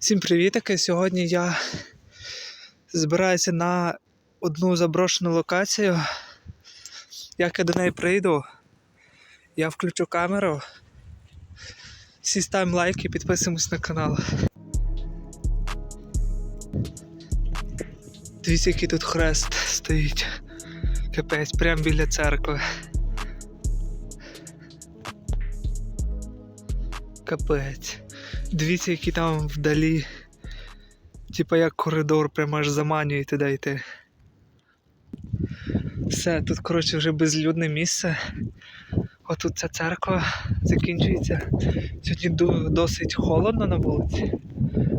Всім привітики! Сьогодні я збираюся на одну заброшену локацію. Як я до неї прийду, я включу камеру. Всі ставимо лайки, підписуємось на канал. Дивіться, який тут хрест стоїть. Капець, прямо біля церкви. Капець. Дивіться, які там вдалі. Типа як коридор, прямо аж заманює туди йти. Все, тут, коротше, вже безлюдне місце. Отут ця церква закінчується. Сьогодні досить холодно на вулиці.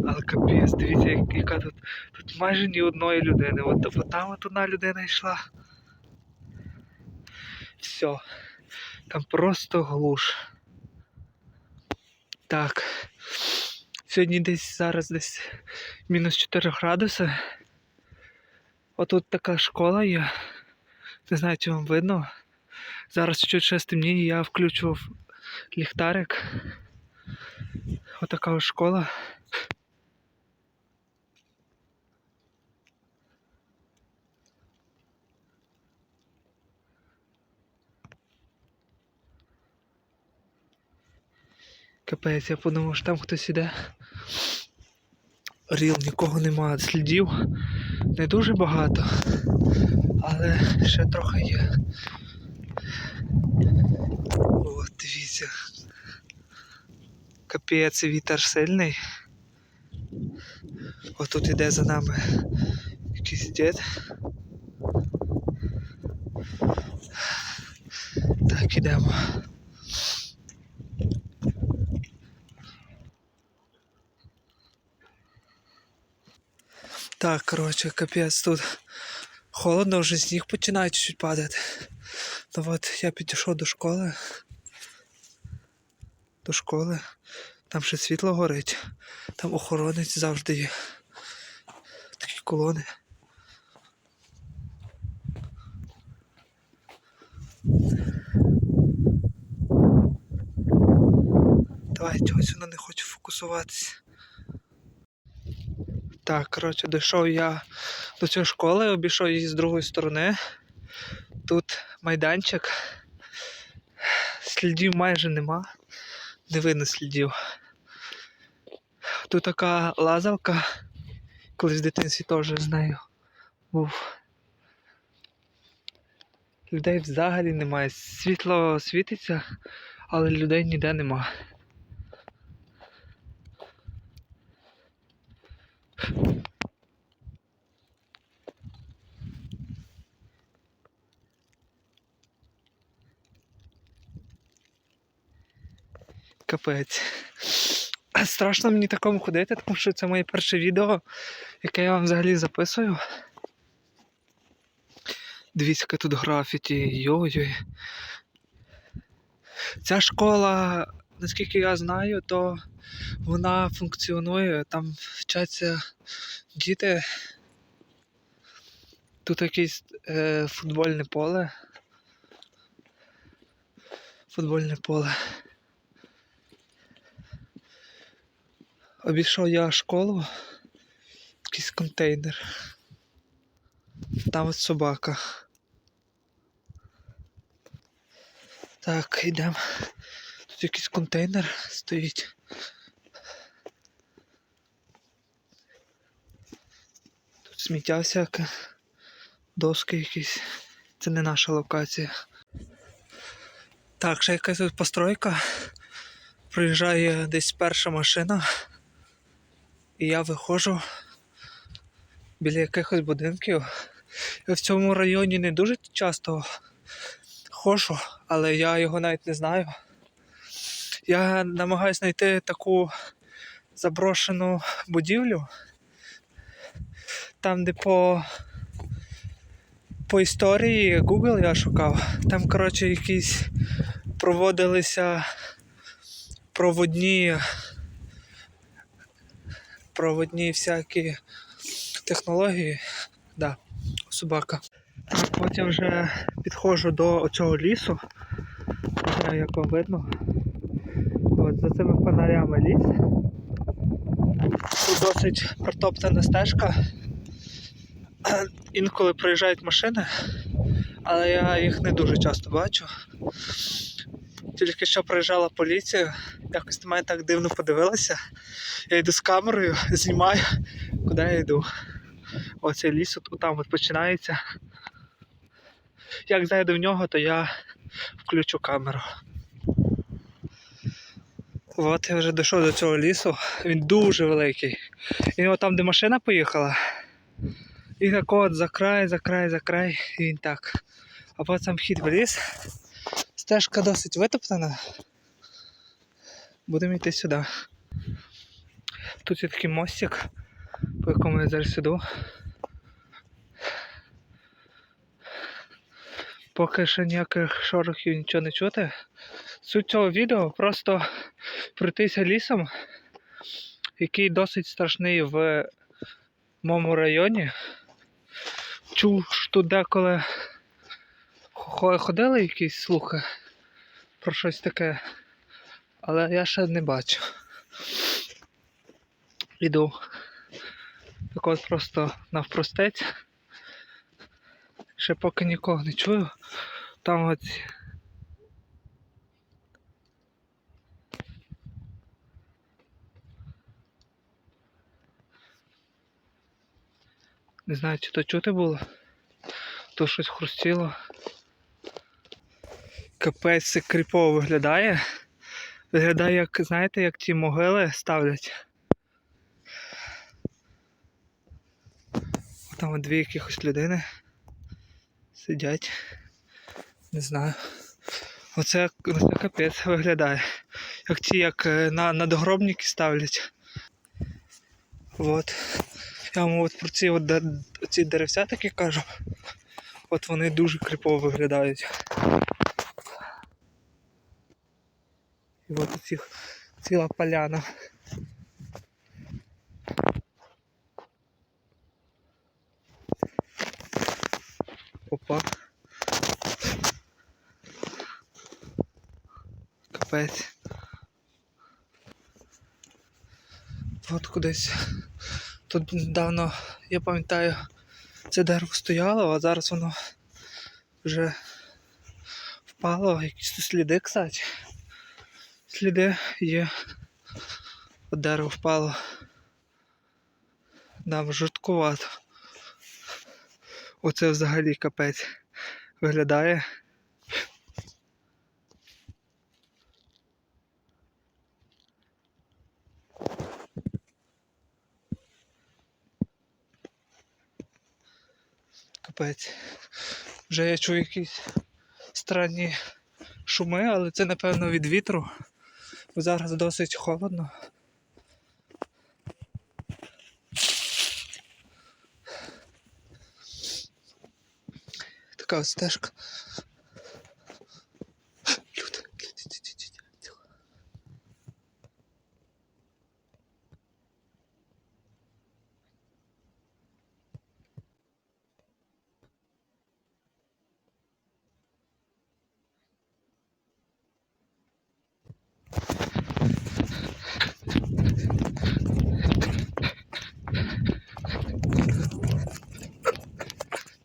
Але капець, дивіться, яка тут. Тут майже ні одної людини. От, от там от одна людина йшла. Все. Там просто глуш. Так. Сьогодні десь зараз десь мінус 4 градуси. Отут така школа є. Не знаю, чи вам видно. Зараз чуть ще стемніє, я включу в- ліхтарик. Отака ось школа. Капець, я подумав, що там хтось іде. Ріл, нікого немає. Слідів не дуже багато, але ще трохи є. От, дивіться. Капець, вітер сильний. Отут іде за нами якийсь дід. Так, ідемо. Так, коротше, капець тут холодно, вже сніг починає чуть-чуть падати. Ну от я підійшов до школи. До школи. Там ще світло горить. Там охоронець завжди є. Такі колони. Давай, чогось воно не хоче фокусуватися. Так, коротше, дійшов я до цієї школи, обійшов її з другої сторони. Тут майданчик. Слідів майже нема. Не видно слідів. Тут така лазалка. Колись в дитинстві теж з нею був. Людей взагалі немає. Світло світиться, але людей ніде нема. Капець. Страшно мені такому ходити, тому що це моє перше відео, яке я вам взагалі записую. Дивіться, яке тут графіті. Йой-йой. Ця школа, наскільки я знаю, то вона функціонує, там вчаться діти. Тут якесь е, футбольне поле. Футбольне поле. Обійшов я школу, якийсь контейнер. Там от собака. Так, йдемо. Тут якийсь контейнер стоїть. Тут сміття всяке, доски якісь. Це не наша локація. Так, ще якась тут постройка. Приїжджає десь перша машина. І я виходжу біля якихось будинків. Я в цьому районі не дуже часто ходжу, але я його навіть не знаю. Я намагаюся знайти таку заброшену будівлю, там, де по, по історії Google я шукав. Там, коротше, якісь проводилися проводні проводні всякі технології. Да, собака. Я вже підходжу до цього лісу. Не знаю, як вам видно. От за цими фонарями ліс. Тут досить протоптана стежка. Інколи проїжджають машини, але я їх не дуже часто бачу. Тільки що проїжджала поліція, якось на мене так дивно подивилася. Я йду з камерою, знімаю, куди я йду. Оцей ліс от там от починається. Як зайду в нього, то я включу камеру. От я вже дійшов до цього лісу. Він дуже великий. І от там, де машина поїхала, і так от за край, за край, за край, і він так. А потім вхід в ліс. Стежка досить витоптана. Будемо йти сюди. Тут є такий мостик, по якому я зараз іду. Поки що ніяких шорохів нічого не чути. Суть цього відео просто пройтися лісом, який досить страшний в моєму районі. Чув, що тут деколи ходили якісь слухи про щось таке, але я ще не бачу. Іду. Так от просто навпростець. Ще поки нікого не чую. Там от Не знаю, чи то чути було, то щось хрустіло. Капець кріпово виглядає. Виглядає, як, знаєте, як ті могили ставлять. Там дві якихось людини сидять. Не знаю. Оце, оце капець виглядає. Як ті, як е, на надгробники ставлять. От. Я вам от про ці, от, ці деревця такі кажу. От вони дуже кріпово виглядають. І от у цих ціла поляна. Опа. Капець. От кудись. Тут недавно, я пам'ятаю, це дерево стояло, а зараз воно вже впало, якісь сліди, кстати. Сліди є. Дерево впало. Нам жорсткувато. Оце взагалі капець виглядає. Капець. Вже я чую якісь странні шуми, але це напевно від вітру. Бо зараз досить холодно. Така ось стежка. Люди, люди, тихо.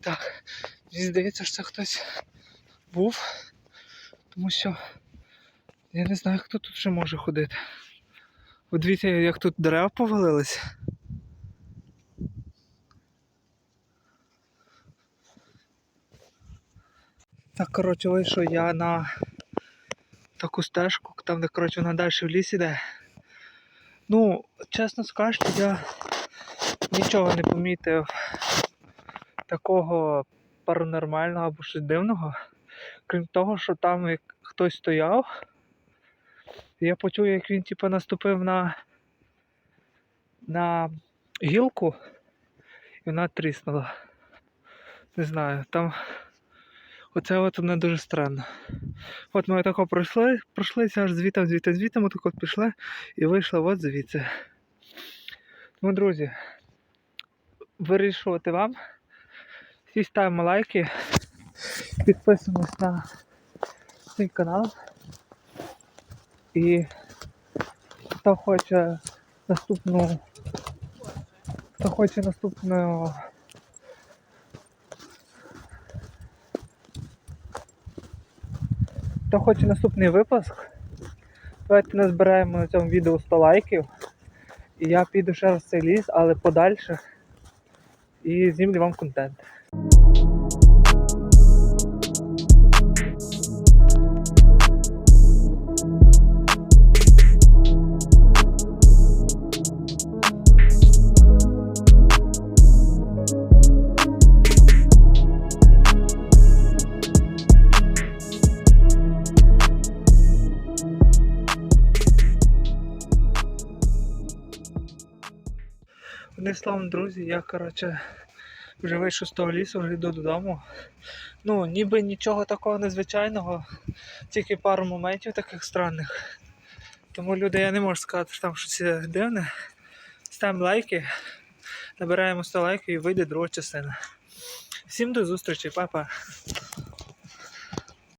Так, мені здається, що це хтось був, тому що я не знаю, хто тут ще може ходити. От дивіться, як тут дерева повалились. Так, коротше, вийшов я на таку стежку, там, де коротше, вона далі в ліс іде. Ну, чесно скажу, я нічого не помітив такого паранормального або щось дивного. Крім того, що там як хтось стояв, я почув, як він типу, наступив на, на гілку, і вона тріснула. Не знаю, там оце от не дуже странно. От ми тако пройшли, пройшлися аж звітом, звітом, звітом, отак от пішли і вийшли от звідси. Ну, друзі, вирішувати вам. Всі ставимо лайки, підписуємось на цей канал. І хто хоче наступну. Хто хоче наступну. Хто хоче наступний випуск, давайте назбираємо на цьому відео 100 лайків. І я піду ще раз в цей ліс, але подальше. І знімлю вам контент. Словом, друзі, я, коротше, вже вийшов з того лісу, вже йду додому. Ну, ніби нічого такого незвичайного, тільки пару моментів таких странних. Тому, люди, я не можу сказати, що там щось дивне. Ставимо лайки, набираємо 100 лайків і вийде друга частина. Всім до зустрічі, па-па.